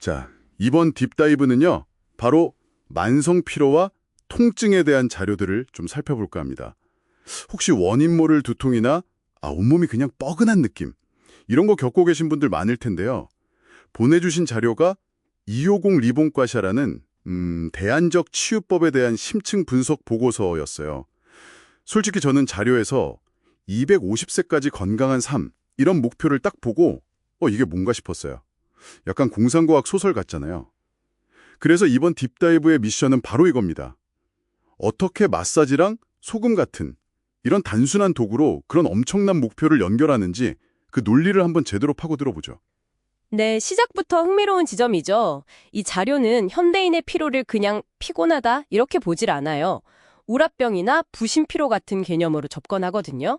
자, 이번 딥다이브는요. 바로 만성 피로와 통증에 대한 자료들을 좀 살펴볼까 합니다. 혹시 원인 모를 두통이나 아, 온몸이 그냥 뻐근한 느낌 이런 거 겪고 계신 분들 많을 텐데요. 보내주신 자료가 250 리본과샤라는 음, 대안적 치유법에 대한 심층 분석 보고서였어요. 솔직히 저는 자료에서 250세까지 건강한 삶 이런 목표를 딱 보고 어 이게 뭔가 싶었어요. 약간 공상과학 소설 같잖아요. 그래서 이번 딥다이브의 미션은 바로 이겁니다. 어떻게 마사지랑 소금 같은 이런 단순한 도구로 그런 엄청난 목표를 연결하는지 그 논리를 한번 제대로 파고들어보죠. 네, 시작부터 흥미로운 지점이죠. 이 자료는 현대인의 피로를 그냥 피곤하다 이렇게 보질 않아요. 우라병이나 부신피로 같은 개념으로 접근하거든요.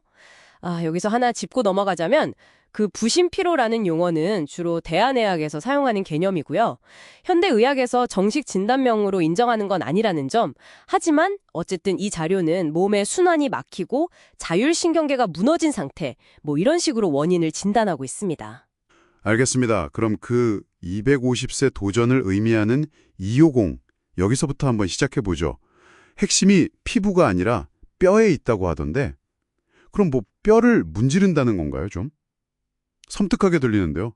아, 여기서 하나 짚고 넘어가자면 그 부신피로라는 용어는 주로 대한의학에서 사용하는 개념이고요. 현대의학에서 정식 진단명으로 인정하는 건 아니라는 점. 하지만 어쨌든 이 자료는 몸의 순환이 막히고 자율신경계가 무너진 상태, 뭐 이런 식으로 원인을 진단하고 있습니다. 알겠습니다. 그럼 그 250세 도전을 의미하는 250 여기서부터 한번 시작해보죠. 핵심이 피부가 아니라 뼈에 있다고 하던데 그럼 뭐 뼈를 문지른다는 건가요 좀? 섬뜩하게 들리는데요.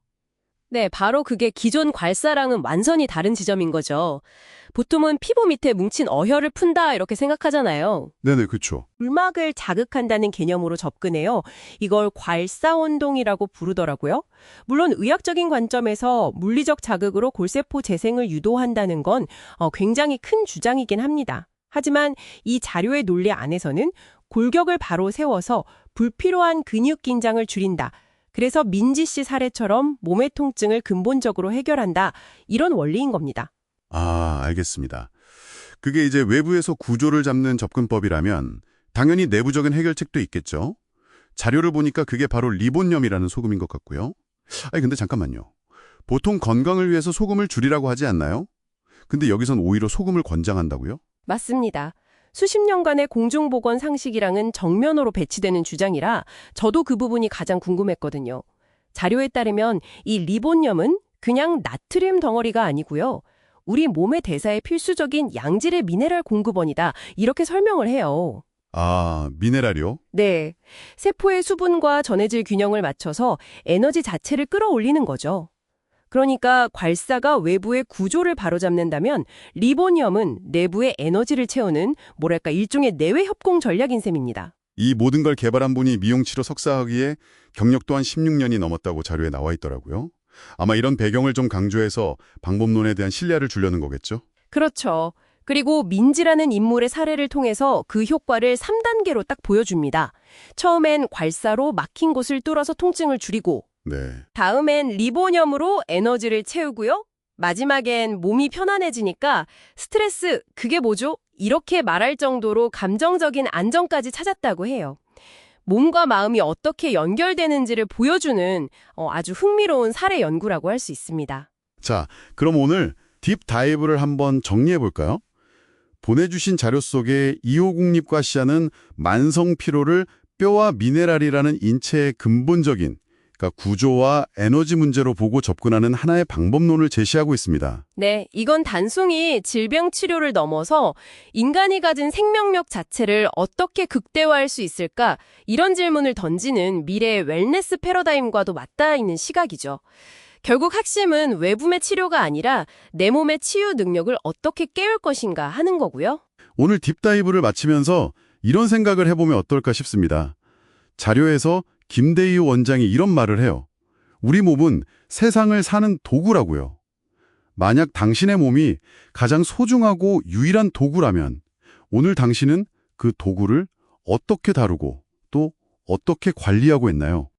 네, 바로 그게 기존 괄사랑은 완전히 다른 지점인 거죠. 보통은 피부 밑에 뭉친 어혈을 푼다 이렇게 생각하잖아요. 네네 그쵸. 물막을 자극한다는 개념으로 접근해요. 이걸 괄사운동이라고 부르더라고요. 물론 의학적인 관점에서 물리적 자극으로 골세포 재생을 유도한다는 건 어, 굉장히 큰 주장이긴 합니다. 하지만 이 자료의 논리 안에서는 골격을 바로 세워서 불필요한 근육 긴장을 줄인다. 그래서 민지 씨 사례처럼 몸의 통증을 근본적으로 해결한다. 이런 원리인 겁니다. 아 알겠습니다. 그게 이제 외부에서 구조를 잡는 접근법이라면 당연히 내부적인 해결책도 있겠죠. 자료를 보니까 그게 바로 리본염이라는 소금인 것 같고요. 아니 근데 잠깐만요. 보통 건강을 위해서 소금을 줄이라고 하지 않나요? 근데 여기선 오히려 소금을 권장한다고요? 맞습니다. 수십 년간의 공중보건 상식이랑은 정면으로 배치되는 주장이라 저도 그 부분이 가장 궁금했거든요. 자료에 따르면 이 리본염은 그냥 나트륨 덩어리가 아니고요. 우리 몸의 대사에 필수적인 양질의 미네랄 공급원이다. 이렇게 설명을 해요. 아 미네랄이요? 네. 세포의 수분과 전해질 균형을 맞춰서 에너지 자체를 끌어올리는 거죠. 그러니까 괄사가 외부의 구조를 바로잡는다면 리보니엄은 내부의 에너지를 채우는 뭐랄까 일종의 내외 협공 전략인 셈입니다. 이 모든 걸 개발한 분이 미용치료 석사하기에 경력 또한 16년이 넘었다고 자료에 나와 있더라고요. 아마 이런 배경을 좀 강조해서 방법론에 대한 신뢰를 주려는 거겠죠? 그렇죠. 그리고 민지라는 인물의 사례를 통해서 그 효과를 3단계로 딱 보여줍니다. 처음엔 괄사로 막힌 곳을 뚫어서 통증을 줄이고 네. 다음엔 리보념으로 에너지를 채우고요. 마지막엔 몸이 편안해지니까 스트레스, 그게 뭐죠? 이렇게 말할 정도로 감정적인 안정까지 찾았다고 해요. 몸과 마음이 어떻게 연결되는지를 보여주는 어, 아주 흥미로운 사례 연구라고 할 수 있습니다. 자, 그럼 오늘 딥 다이브를 한번 정리해 볼까요? 보내주신 자료 속에 이호국립과 시아는 만성 피로를 뼈와 미네랄이라는 인체의 근본적인 그러니까 구조와 에너지 문제로 보고 접근하는 하나의 방법론을 제시하고 있습니다. 네, 이건 단순히 질병 치료를 넘어서 인간이 가진 생명력 자체를 어떻게 극대화할 수 있을까? 이런 질문을 던지는 미래의 웰네스 패러다임과도 맞닿아 있는 시각이죠. 결국 핵심은 외부의 치료가 아니라 내 몸의 치유 능력을 어떻게 깨울 것인가 하는 거고요. 오늘 딥다이브를 마치면서 이런 생각을 해보면 어떨까 싶습니다. 자료에서 김대희 원장이 이런 말을 해요. 우리 몸은 세상을 사는 도구라고요. 만약 당신의 몸이 가장 소중하고 유일한 도구라면 오늘 당신은 그 도구를 어떻게 다루고 또 어떻게 관리하고 있나요?